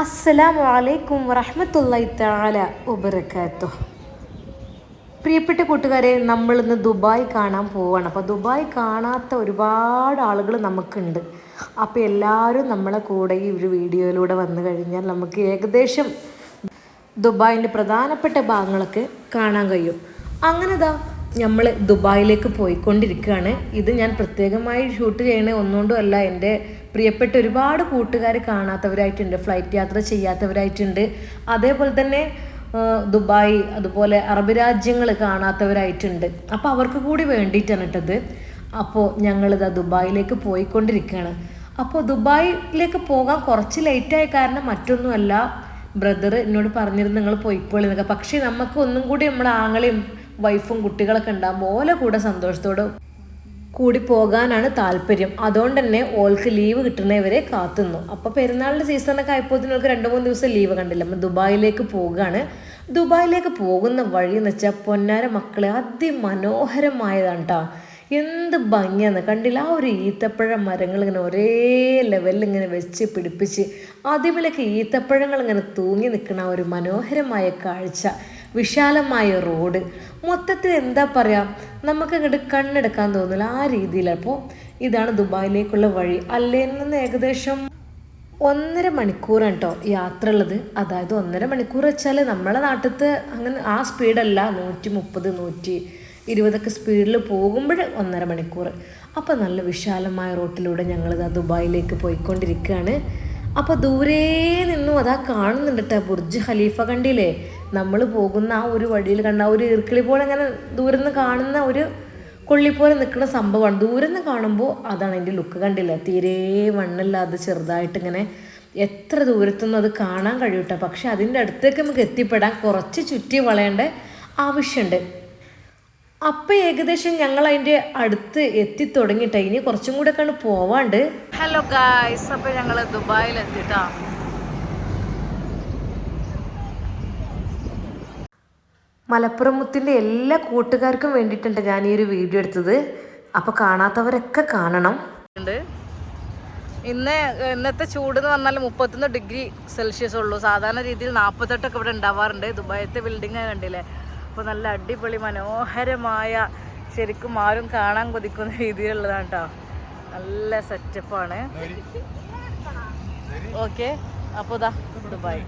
അസ്സലാമു അലൈക്കും വറഹ്മത്തുള്ളാഹി തആല വബറകാതുഹു പ്രിയപ്പെട്ട കൂട്ടുകാരെ നമ്മളിന്ന് ദുബായ് കാണാൻ പോവുകയാണ് അപ്പോൾ ദുബായ് കാണാത്ത ഒരുപാട് ആളുകൾ നമുക്കുണ്ട്. അപ്പോൾ എല്ലാവരും നമ്മളെ കൂടെ ഈ ഒരു വീഡിയോയിലൂടെ വന്നു കഴിഞ്ഞാൽ നമുക്ക് ഏകദേശം ദുബായിന്റെ പ്രധാനപ്പെട്ട ഭാഗങ്ങളൊക്കെ കാണാൻ കഴിയും. അങ്ങനെ ദാ നമ്മൾ ദുബായിലേക്ക് പോയിക്കൊണ്ടിരിക്കുകയാണ്. ഇത് ഞാൻ പ്രത്യേകമായി ഷൂട്ട് ചെയ്യണേ ഒന്നുകൊണ്ടും അല്ല എന്റെ പ്രിയപ്പെട്ട ഒരുപാട് കൂട്ടുകാർ കാണാത്തവരായിട്ടുണ്ട് ഫ്ലൈറ്റ് യാത്ര ചെയ്യാത്തവരായിട്ടുണ്ട്. അതേപോലെ തന്നെ ദുബായ് അതുപോലെ അറബ് രാജ്യങ്ങൾ കാണാത്തവരായിട്ടുണ്ട്. അപ്പോൾ അവർക്ക് കൂടി വേണ്ടിയിട്ടാണ് ഇട്ടത്. അപ്പോൾ ഞങ്ങളിതാ ദുബായിലേക്ക് പോയിക്കൊണ്ടിരിക്കുകയാണ്. അപ്പോൾ ദുബായിലേക്ക് പോകാൻ കുറച്ച് ലേറ്റായ കാരണം മറ്റൊന്നുമല്ല. ബ്രദർ എന്നോട് പറഞ്ഞിരുന്നു നിങ്ങൾ പോയിക്കോളി എന്നൊക്കെ. പക്ഷേ നമുക്ക് ഒന്നും കൂടി നമ്മുടെ ആങ്ങളെയും വൈഫും കുട്ടികളൊക്കെ ഉണ്ടാകുമ്പോൾ ഓലെ കൂടെ സന്തോഷത്തോടെ കൂടി പോകാനാണ് താല്പര്യം. അതുകൊണ്ട് തന്നെ ഓൾക്ക് ലീവ് കിട്ടുന്നവരെ കാത്തുന്നു അപ്പോൾ പെരുന്നാളിന്റെ സീസണൊക്കെ ആയപ്പോൾ ഓൾക്ക് രണ്ട് മൂന്ന് ദിവസം ലീവ് കണ്ടില്ല. നമ്മൾ ദുബായിലേക്ക് പോവുകയാണ്. ദുബായിലേക്ക് പോകുന്ന വഴി എന്ന് വെച്ചാൽ പൊന്നാര മക്കളെ അതിമനോഹരമായതാണ് കേട്ടോ എന്ത് ഭംഗിയാന്ന്. കണ്ടില്ല? ആ ഒരു ഈത്തപ്പഴ മരങ്ങൾ ഇങ്ങനെ ഒരേ ലെവലിൽ ഇങ്ങനെ വെച്ച് പിടിപ്പിച്ച് അതിമിലൊക്കെ ഈത്തപ്പഴങ്ങൾ ഇങ്ങനെ തൂങ്ങി നിൽക്കുന്ന ഒരു മനോഹരമായ കാഴ്ച. വിശാലമായ റോഡ് മൊത്തത്തിൽ എന്താ പറയുക നമുക്ക് അങ്ങോട്ട് കണ്ണെടുക്കാൻ തോന്നില്ല ആ രീതിയിൽ അപ്പോൾ ഇതാണ് ദുബായിലേക്കുള്ള വഴി. അല്ലേൽ നിന്ന് ഏകദേശം ഒന്നര മണിക്കൂറാണ് കേട്ടോ യാത്ര ഉള്ളത് അതായത് ഒന്നര മണിക്കൂർ വെച്ചാൽ നമ്മളെ നാട്ടിലത്തെ അങ്ങനെ ആ സ്പീഡല്ല. നൂറ്റി മുപ്പത് നൂറ്റി ഇരുപതൊക്കെ സ്പീഡിൽ പോകുമ്പോൾ ഒന്നര മണിക്കൂർ. അപ്പോൾ നല്ല വിശാലമായ റോട്ടിലൂടെ ഞങ്ങളിതാ ദുബായിലേക്ക് പോയിക്കൊണ്ടിരിക്കുകയാണ് അപ്പോൾ ദൂരേ നിന്നും അതാ കാണുന്നുണ്ട് കേട്ടോ ബുർജ് ഖലീഫ കണ്ടില്ലേ? നമ്മൾ പോകുന്ന ആ ഒരു വഴിയിൽ കണ്ട ആ ഒരു ഈർക്കിളി പോലെ അങ്ങനെ ദൂരെ നിന്ന് കാണുന്ന ഒരു കൊള്ളി പോലെ നിൽക്കുന്ന സംഭവമാണ്. ദൂരെ നിന്ന് കാണുമ്പോൾ അതാണ് അതിന്റെ ലുക്ക് കണ്ടില്ല? തീരെ മണ്ണില്ലാതെ ചെറുതായിട്ട് ഇങ്ങനെ എത്ര ദൂരത്തുനിന്നും അത് കാണാൻ കഴിയൂട്ടോ. പക്ഷെ അതിന്റെ അടുത്തേക്ക് നമുക്ക് എത്തിപ്പെടാൻ കുറച്ച് ചുറ്റി വളയേണ്ട ആവശ്യമുണ്ട് അപ്പം ഏകദേശം ഞങ്ങൾ അതിന്റെ അടുത്ത് എത്തി തുടങ്ങിയിട്ടാണ് ഇനി കുറച്ചും കൂടെ കണ്ട് പോവാണ്ട്. ഹലോ ഗായ്സ് അപ്പം ഞങ്ങൾ ദുബായിൽ എത്തിട്ടാ മലപ്പുറം മുത്തിന്റെ എല്ലാ കൂട്ടുകാർക്കും വേണ്ടിയിട്ടുണ്ട് ഞാൻ ഈ ഒരു വീഡിയോ എടുത്തത്. അപ്പോൾ കാണാത്തവരൊക്കെ കാണണം. ഇന്ന് ഇന്നത്തെ ചൂട് എന്ന് പറഞ്ഞാൽ മുപ്പത്തൊന്ന് ഡിഗ്രി സെൽഷ്യസ് ഉള്ളൂ. സാധാരണ രീതിയിൽ നാൽപ്പത്തെട്ടൊക്കെ ഇവിടെ ഉണ്ടാവാറുണ്ട്. ദുബായത്തെ ബിൽഡിംഗ് കണ്ടില്ലേ? അപ്പോൾ നല്ല അടിപൊളി മനോഹരമായ ശരിക്കും ആരും കാണാൻ കൊതിക്കുന്ന രീതിയിലുള്ളതാണ് കേട്ടോ നല്ല സെറ്റപ്പാണ് ഓക്കെ അപ്പോൾ ഇതാ ദുബായ്.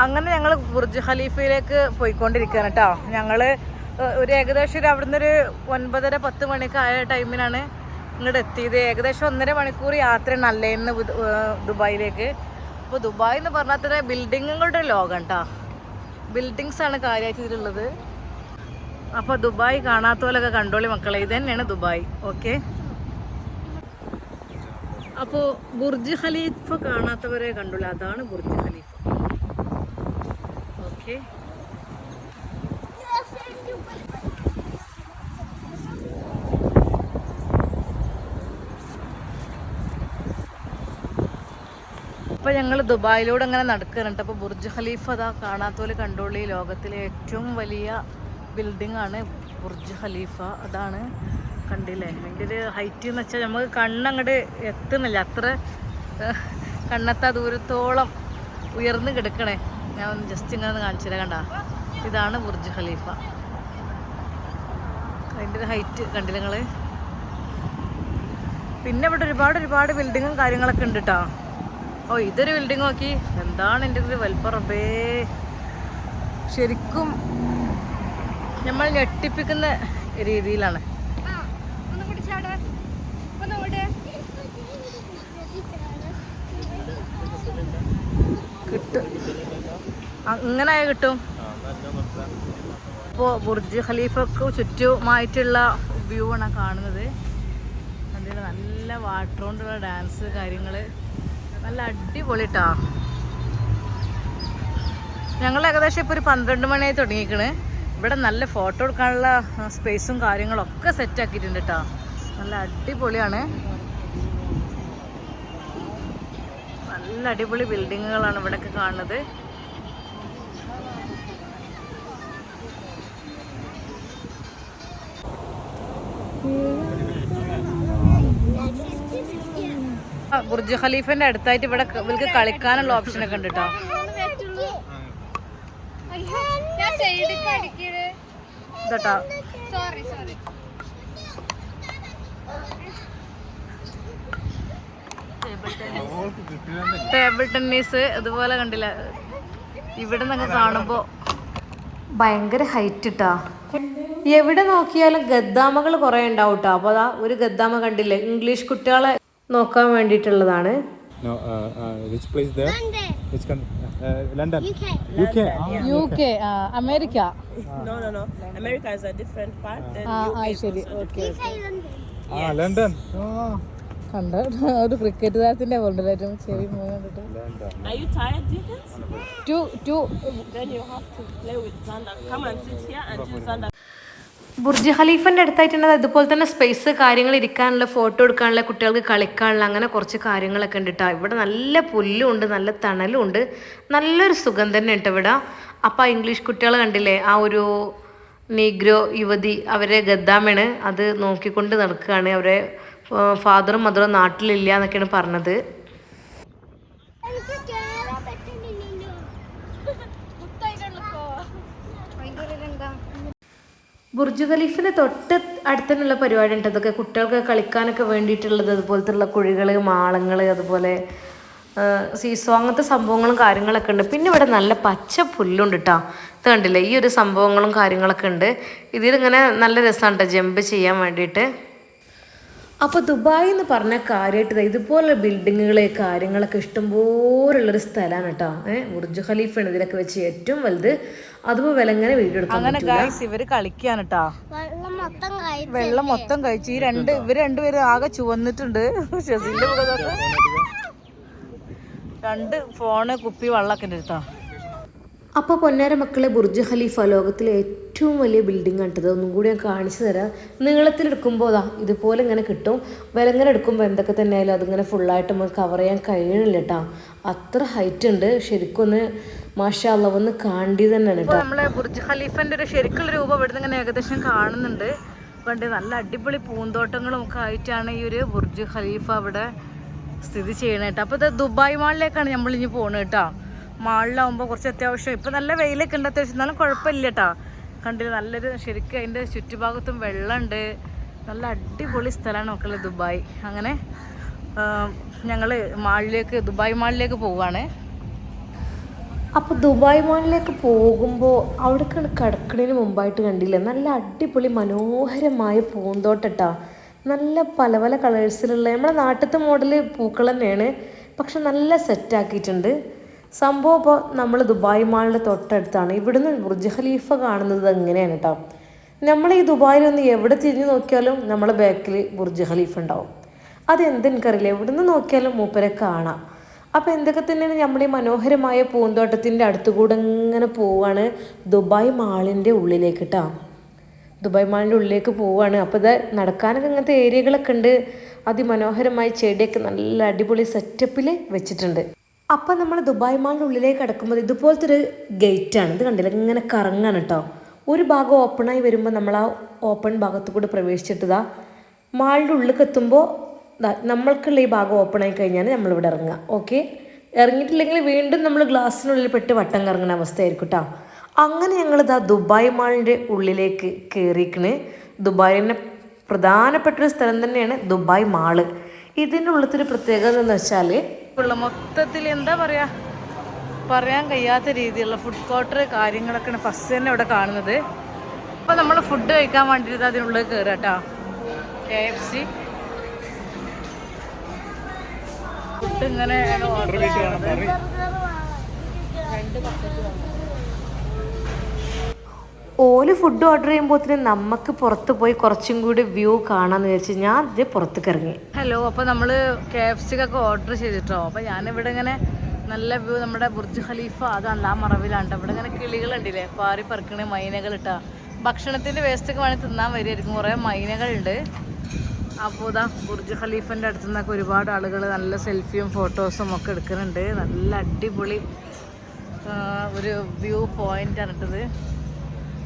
അങ്ങനെ ഞങ്ങൾ ബുർജ് ഖലീഫയിലേക്ക് പോയിക്കൊണ്ടിരിക്കുകയാണ് കേട്ടോ ഞങ്ങൾ ഒരു ഏകദേശം ഒരു അവിടുന്ന് ഒരു ഒൻപതര പത്ത് മണിക്ക് ആയ ടൈമിനാണ് ഇങ്ങോട്ട് എത്തിയത്. ഏകദേശം ഒന്നര മണിക്കൂർ യാത്രയാണ് അല്ലേന്ന് ദുബായിലേക്ക്. അപ്പോൾ ദുബായ് എന്ന് പറഞ്ഞാൽ തന്നെ ബിൽഡിങ്ങുകളുടെ ലോകം കേട്ടോ ബിൽഡിങ്സ് ആണ് കാര്യമായിട്ട് അപ്പോൾ ദുബായ് കാണാത്ത പോലൊക്കെ കണ്ടോളി മക്കളെ. ഇത് തന്നെയാണ് ദുബായ്. ഓക്കെ? അപ്പോൾ ബുർജ് ഖലീഫ കാണാത്തവരെ കണ്ടോളി അതാണ് ബുർജ് ഓക്കെ ഇപ്പൊ ഞങ്ങൾ ദുബായിലൂടെ അങ്ങനെ നടക്കുന്നുണ്ട് അപ്പോൾ ബുർജ് ഖലീഫ അതാ കാണാത്തോൽ കണ്ടോളി. ലോകത്തിലെ ഏറ്റവും വലിയ ബിൽഡിംഗ് ആണ് ബുർജ് ഖലീഫ. അതാണ് കണ്ടില്ലേ? അതിന്റെ ഒരു ഹൈറ്റ് എന്ന് വെച്ചാൽ നമുക്ക് കണ്ണങ്ങോട്ട് എത്തുന്നില്ല. അത്ര കണ്ണെത്താ ദൂരത്തോളം ഉയർന്നു കിടക്കണേ. ഞാൻ ഒന്ന് ജസ്റ്റ് ഇങ്ങനെ കാണിച്ചില്ല കണ്ട. ഇതാണ് ബുർജ് ഖലീഫ. അതിന്റെ ഒരു ഹൈറ്റ് കണ്ടില്ല നിങ്ങൾ പിന്നെ ഇവിടെ ഒരുപാട് ഒരുപാട് ബിൽഡിങ്ങും കാര്യങ്ങളൊക്കെ ഉണ്ട് കേട്ടോ ഓ ഇതൊരു ബിൽഡിംഗ് നോക്കി. എന്താണ് എന്റെ ഒരു വൽപ്പറബേ ശരിക്കും നമ്മൾ ഞെട്ടിപ്പിക്കുന്ന രീതിയിലാണ്. കിട്ടും. അങ്ങനെ കിട്ടും. ഇപ്പോൾ ബുർജ് ഖലീഫക്ക് ചുറ്റുമായിട്ടുള്ള വ്യൂ ആണ് കാണുന്നത്. അതിൽ നല്ല വാട്ടർ കൊണ്ടുള്ള ഡാൻസ് കാര്യങ്ങൾ നല്ല അടിപൊളിട്ടാ ഞങ്ങൾ ഏകദേശം ഇപ്പൊ ഒരു പന്ത്രണ്ട് മണിയായി തുടങ്ങിയിരിക്കണ്. ഇവിടെ നല്ല ഫോട്ടോ എടുക്കാനുള്ള സ്പേസും കാര്യങ്ങളൊക്കെ സെറ്റ് ആക്കിയിട്ടുണ്ട് കേട്ടോ നല്ല അടിപൊളിയാണ്. നല്ല അടിപൊളി ബിൽഡിങ്ങുകളാണ് ഇവിടെയൊക്കെ കാണുന്നത്. ബുർജ് ഖലീഫന്റെ അടുത്തായിട്ട് ഇവിടെ ഇവർക്ക് കളിക്കാനുള്ള ഓപ്ഷൻ ഒക്കെ ഉണ്ട് കേട്ടോ ഇതട്ടോ. ടേബിൾ ടെന്നീസ് അതുപോലെ കണ്ടില്ല. ഇവിടെ നിന്നൊക്കെ കാണുമ്പോ ഭയങ്കര ഹൈറ്റ് ഇട്ടാ എവിടെ നോക്കിയാലും ഗദ്ദാമകൾ കുറെ ഉണ്ടാവും കേട്ടോ അപ്പോൾ അതാ ഒരു ഗദ്ദാമ കണ്ടില്ലേ? ഇംഗ്ലീഷ് കുട്ടികളെ നോക്കാൻ വേണ്ടിയിട്ടുള്ളതാണ് No, uh, uh, which place there? Which country? Uh, London. UK. UK. Ah, U K America No, no, no. America is a different part. than ആ UK ആ is ശരി ഓക്കെ ah, London. Oh. കണ്ട ഒരു cricket താരത്തിന്റെ കൊണ്ടുവരും ശരി മോനെ കണ്ടിട്ട് London. Are you tired, Deacons? Two two Then you have to play with Xander. Come and sit here until Xander. Burj ഖലീഫിന്റെ അടുത്തായിട്ടുള്ളത് ഇതുപോലെ തന്നെ സ്പേസ് കാര്യങ്ങൾ ഇരിക്കാനുള്ള ഫോട്ടോ എടുക്കാനുള്ള കുട്ടികൾക്ക് കളിക്കാനുള്ള അങ്ങനെ കുറച്ച് കാര്യങ്ങളൊക്കെ ഉണ്ട് കേട്ടോ ഇവിടെ നല്ല പുല്ലും ഉണ്ട് നല്ല തണലും ഉണ്ട്. നല്ലൊരു സുഖം തന്നെ ഉണ്ട് ഇവിടെ. അപ്പോൾ ഇംഗ്ലീഷ് കുട്ടികൾ കണ്ടില്ലേ ആ ഒരു നീഗ്രോ യുവതി അവരെ ഗദ്ദാമയാണ് അത് നോക്കിക്കൊണ്ട് നടക്കുകയാണ്. അവരെ ഫാദറും മദറും നാട്ടിലില്ല എന്നൊക്കെയാണ് പറഞ്ഞത് എനിക്ക് കേറാൻ പറ്റുന്നില്ലല്ലോ മുത്തായിട്ടുള്ളപ്പോ അതിന്റെ ഉള്ളിൽ എന്താ ബുർജ് ഖലീഫിന് തൊട്ട് അടുത്തുള്ള പരിപാടി ഉണ്ട് അതൊക്കെ കുട്ടികൾക്ക് കളിക്കാനൊക്കെ വേണ്ടിയിട്ടുള്ളത്. അതുപോലത്തെ കുഴികൾ മാളങ്ങൾ അതുപോലെ സീസോ അങ്ങനത്തെ സംഭവങ്ങളും കാര്യങ്ങളൊക്കെ ഉണ്ട്. പിന്നെ ഇവിടെ നല്ല പച്ച പുല്ലുണ്ട് കേട്ടോ ഇത് കണ്ടില്ലേ? ഈ ഒരു സംഭവങ്ങളും കാര്യങ്ങളൊക്കെ ഉണ്ട്. ഇതിലിങ്ങനെ നല്ല രസമാണ് കേട്ടോ ജമ്പ് ചെയ്യാൻ വേണ്ടിയിട്ട്. അപ്പോൾ ദുബായ് എന്ന് പറഞ്ഞ കാര്യമായിട്ട് ഇതുപോലെ ബിൽഡിങ്ങുകൾ കാര്യങ്ങളൊക്കെ ഇഷ്ടംപോലുള്ളൊരു സ്ഥലമാണ് കേട്ടോ. ഏഹ് ബുർജ് ഖലീഫാണ് ഇതിലൊക്കെ വെച്ച് ഏറ്റവും വലുത്. അതുപോലെ വിലങ്ങനെ വീഡിയോ എടുക്കാൻ അങ്ങനെ ഇവർ കളിക്കാണ് കേട്ടോ വെള്ളം മൊത്തം കഴിച്ചു ഈ രണ്ട് ഇവർ രണ്ടുപേരും ആകെ ചുവന്നിട്ടുണ്ട്. രണ്ട് ഫോണ് കുപ്പി വെള്ളമൊക്കെ ഉണ്ട് കേട്ടോ അപ്പോൾ പൊന്നാര മക്കളെ ബുർജ് ഖലീഫ ലോകത്തിലെ ഏറ്റവും വലിയ ബിൽഡിംഗ് കണ്ടത് ഒന്നും കൂടി ഞാൻ കാണിച്ചു തരാം. നീളത്തിലെടുക്കുമ്പോൾ അതാ ഇതുപോലെ ഇങ്ങനെ കിട്ടും. വിലങ്ങനെ എടുക്കുമ്പോൾ എന്തൊക്കെ തന്നെ ആയാലും അതിങ്ങനെ ഫുള്ളായിട്ട് നമുക്ക് കവർ ചെയ്യാൻ കഴിയണില്ല കേട്ടോ. അത്ര ഹൈറ്റ് ഉണ്ട്. ശരിക്കും ഒന്ന് മാഷാള്ള ഒന്ന് കാണ്ടി തന്നെയാണ് കേട്ടോ. നമ്മളെ ബുർജ് ഖലീഫന്റെ ഒരു ശരിക്കുള്ള രൂപം ഇവിടുന്ന് ഇങ്ങനെ ഏകദേശം കാണുന്നുണ്ട്. കണ്ട് നല്ല അടിപൊളി പൂന്തോട്ടങ്ങളും ഒക്കെ ആയിട്ടാണ് ഈ ഒരു ബുർജ് ഖലീഫ അവിടെ സ്ഥിതി ചെയ്യണേട്ടോ അപ്പോൾ ഇത് ദുബായ് മാളിലേക്കാണ് നമ്മൾ ഇനി പോകുന്നത് കേട്ടോ. മാളിലാവുമ്പോൾ കുറച്ച് അത്യാവശ്യം. ഇപ്പം നല്ല വെയിലൊക്കെ ഉണ്ട് അത്യാവശ്യം. എന്നാലും കുഴപ്പമില്ല കേട്ടോ കണ്ടില്ല? നല്ലൊരു ശരിക്കും അതിന്റെ ചുറ്റുഭാഗത്തും വെള്ളമുണ്ട്. നല്ല അടിപൊളി സ്ഥലമാണ് മക്കളെ ദുബായ്. അങ്ങനെ ഞങ്ങൾ മാളിലേക്ക് ദുബായ് മാളിലേക്ക് പോവുകയാണ് അപ്പോൾ ദുബായ് മാളിലേക്ക് പോകുമ്പോൾ അവിടേക്ക് കിടക്കുന്നതിന് മുമ്പായിട്ട് കണ്ടില്ല? നല്ല അടിപൊളി മനോഹരമായ പൂന്തോട്ടട്ടാ. നല്ല പല പല കളേഴ്സിലുള്ള നമ്മുടെ നാട്ടിലത്തെ മോഡൽ പൂക്കൾ തന്നെയാണ്. പക്ഷെ നല്ല സെറ്റാക്കിയിട്ടുണ്ട് സംഭവം ഇപ്പോൾ നമ്മൾ ദുബായ് മാളിന്റെ തൊട്ടടുത്താണ്. ഇവിടുന്ന് ബുർജ് ഖലീഫ കാണുന്നത് എങ്ങനെയാണ് കേട്ടോ നമ്മൾ ഈ ദുബായിലൊന്ന് എവിടെ തിരിഞ്ഞു നോക്കിയാലും നമ്മളെ ബാക്കിൽ ബുർജ് ഖലീഫ ഉണ്ടാവും. അതെന്തെനിക്കറിയില്ല എവിടുന്ന് നോക്കിയാലും മൂപ്പരെ കാണാം. അപ്പോൾ എന്തൊക്കെ തന്നെയാണ് നമ്മൾ ഈ മനോഹരമായ പൂന്തോട്ടത്തിന്റെ അടുത്തുകൂടെ ഇങ്ങനെ പോവാണ് ദുബായ് മാളിന്റെ ഉള്ളിലേക്ക് കേട്ടോ ദുബായ് മാളിന്റെ ഉള്ളിലേക്ക് പോവാണ്. അപ്പോൾ ഇത് നടക്കാനൊക്കെ ഇങ്ങനത്തെ ഏരിയകളൊക്കെ ഉണ്ട്. അതിമനോഹരമായ ചെടിയൊക്കെ നല്ല അടിപൊളി സെറ്റപ്പിൽ വെച്ചിട്ടുണ്ട്. അപ്പം നമ്മൾ ദുബായ് മാളിന്റെ ഉള്ളിലേക്ക് കിടക്കുമ്പോൾ ഇതുപോലത്തെ ഒരു ഗേറ്റാണ്. ഇത് കണ്ടില്ല? ഇങ്ങനെ കറങ്ങാണ് കേട്ടോ ഒരു ഭാഗം ഓപ്പണായി വരുമ്പോൾ നമ്മൾ ആ ഓപ്പൺ ഭാഗത്തു കൂടെ പ്രവേശിച്ചിട്ടതാ. മാളിന്റെ ഉള്ളിലേക്ക് എത്തുമ്പോൾ നമ്മൾക്കുള്ള ഈ ഭാഗം ഓപ്പൺ ആയി കഴിഞ്ഞാൽ നമ്മളിവിടെ ഇറങ്ങുക ഓക്കെ ഇറങ്ങിയിട്ടില്ലെങ്കിൽ വീണ്ടും നമ്മൾ ഗ്ലാസ്സിനുള്ളിൽ പെട്ട് വട്ടം കറങ്ങുന്ന അവസ്ഥയായിരിക്കും കേട്ടോ അങ്ങനെ ഞങ്ങളിതാ ദുബായ് മാളിന്റെ ഉള്ളിലേക്ക് കയറിക്കണ് ദുബായിന്റെ പ്രധാനപ്പെട്ട ഒരു സ്ഥലം തന്നെയാണ് ദുബായ് മാൾ. ഒരു പ്രത്യേകത എന്ന് വെച്ചാൽ ഉള്ള മൊത്തത്തിൽ എന്താ പറയാ? പറയാൻ കഴിയാത്ത രീതിയിലുള്ള ഫുഡ് കോർട്ടർ കാര്യങ്ങളൊക്കെയാണ് ഫസ്റ്റ് തന്നെ ഇവിടെ കാണുന്നത്. അപ്പോൾ നമ്മൾ ഫുഡ് കഴിക്കാൻ വേണ്ടിയിട്ട് അതിനുള്ളിൽ കയറുക കേട്ടോ കെ എഫ് സി ഫുഡ് ഇങ്ങനെ ഓർഡർ ചെയ്യുന്നത് ഓൽ ഫുഡ് ഓർഡർ ചെയ്യുമ്പോത്തിന് നമുക്ക് പുറത്ത് പോയി കുറച്ചും കൂടി വ്യൂ കാണാന്ന് വിചാരിച്ച് ഞാൻ ഇത് പുറത്തേക്ക് ഇറങ്ങി. ഹലോ അപ്പോൾ നമ്മൾ കെ ഓർഡർ ചെയ്തിട്ടോ? അപ്പോൾ ഞാനിവിടെ ഇങ്ങനെ നല്ല വ്യൂ നമ്മുടെ ബുർജ് ഖലീഫ അത് അല്ലാ മറവിലാണ്ട് ഇവിടെ ഇങ്ങനെ കിളികളുണ്ടില്ലേ? പാറി പറക്കണ മൈനകൾ ഇട്ടാ. ഭക്ഷണത്തിന്റെ വേസ്റ്റൊക്കെ വേണമെങ്കിൽ തിന്നാൻ വരുമായിരിക്കും കുറേ മൈനകളുണ്ട്. അപ്പോൾ ഇതാ ബുർജ് ഖലീഫന്റെ അടുത്ത് നിന്നൊക്കെ ഒരുപാട് ആളുകൾ നല്ല സെൽഫിയും ഫോട്ടോസും ഒക്കെ എടുക്കുന്നുണ്ട്. നല്ല അടിപൊളി ഒരു വ്യൂ പോയിന്റാണ് ഇട്ടത്.